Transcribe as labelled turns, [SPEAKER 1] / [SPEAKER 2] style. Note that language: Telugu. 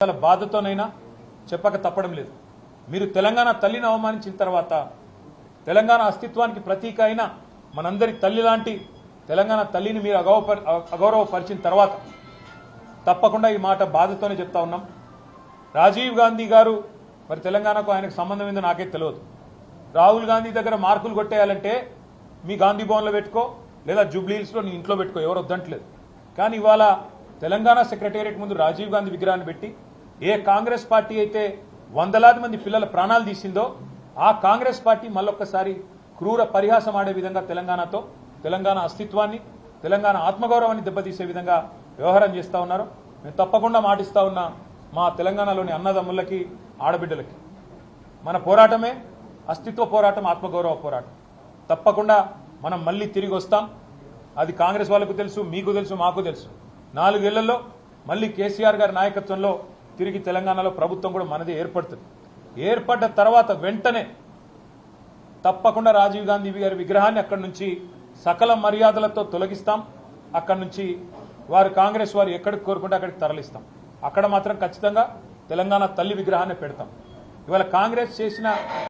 [SPEAKER 1] చాలా బాధతోనైనా చెప్పక తప్పడం లేదు. మీరు తెలంగాణ తల్లిని అవమానించిన తర్వాత తెలంగాణ అస్తిత్వానికి ప్రతీక అయిన మనందరి తల్లి లాంటి తెలంగాణ తల్లిని మీరు అగౌప అగౌరవపరిచిన తర్వాత తప్పకుండా ఈ మాట బాధతోనే చెప్తా ఉన్నాం. రాజీవ్ గాంధీ గారు మరి తెలంగాణకు ఆయనకు సంబంధం ఏందో నాకే తెలియదు రాహుల్ గాంధీ దగ్గర మార్కులు కొట్టేయాలంటే మీ గాంధీ భవన్లో పెట్టుకో లేదా జూబ్లీహిల్స్లో నీ ఇంట్లో పెట్టుకో ఎవరు వద్దంటలేదు. కానీ ఇవాళ తెలంగాణ సెక్రటేరియట్ ముందు రాజీవ్ గాంధీ విగ్రహాన్ని పెట్టి ఏ కాంగ్రెస్ పార్టీ అయితే వందలాది మంది పిల్లల ప్రాణాలు తీసిందో ఆ కాంగ్రెస్ పార్టీ మళ్ళొక్కసారి క్రూర పరిహాసం ఆడే విధంగా తెలంగాణతో తెలంగాణ అస్తిత్వాన్ని తెలంగాణ ఆత్మగౌరవాన్ని దెబ్బతీసే విధంగా వ్యవహారం చేస్తూ ఉన్నారు. మేము తప్పకుండా మాటిస్తా ఉన్న మా తెలంగాణలోని అన్నదమ్ములకి ఆడబిడ్డలకి. మన పోరాటమే అస్తిత్వ పోరాటం ఆత్మగౌరవ పోరాటం. తప్పకుండా మనం మళ్ళీ తిరిగి వస్తాం. అది కాంగ్రెస్ వాళ్ళకు తెలుసు మీకు తెలుసు మాకు తెలుసు. నాలుగేళ్ళలో మళ్ళీ కేసీఆర్ గారి నాయకత్వంలో తిరిగి తెలంగాణలో ప్రభుత్వం కూడా మనది ఏర్పడుతుంది. ఏర్పడ్డ తర్వాత వెంటనే తప్పకుండా రాజీవ్ గాంధీ గారి విగ్రహాన్ని అక్కడి నుంచి సకల మర్యాదలతో తొలగిస్తాం. అక్కడి నుంచి వారు కాంగ్రెస్ వారు ఎక్కడికి కోరుకుంటే అక్కడికి తరలిస్తాం. అక్కడ మాత్రం ఖచ్చితంగా తెలంగాణ తల్లి విగ్రహాన్ని పెడతాం. ఇవాళ కాంగ్రెస్ చేసిన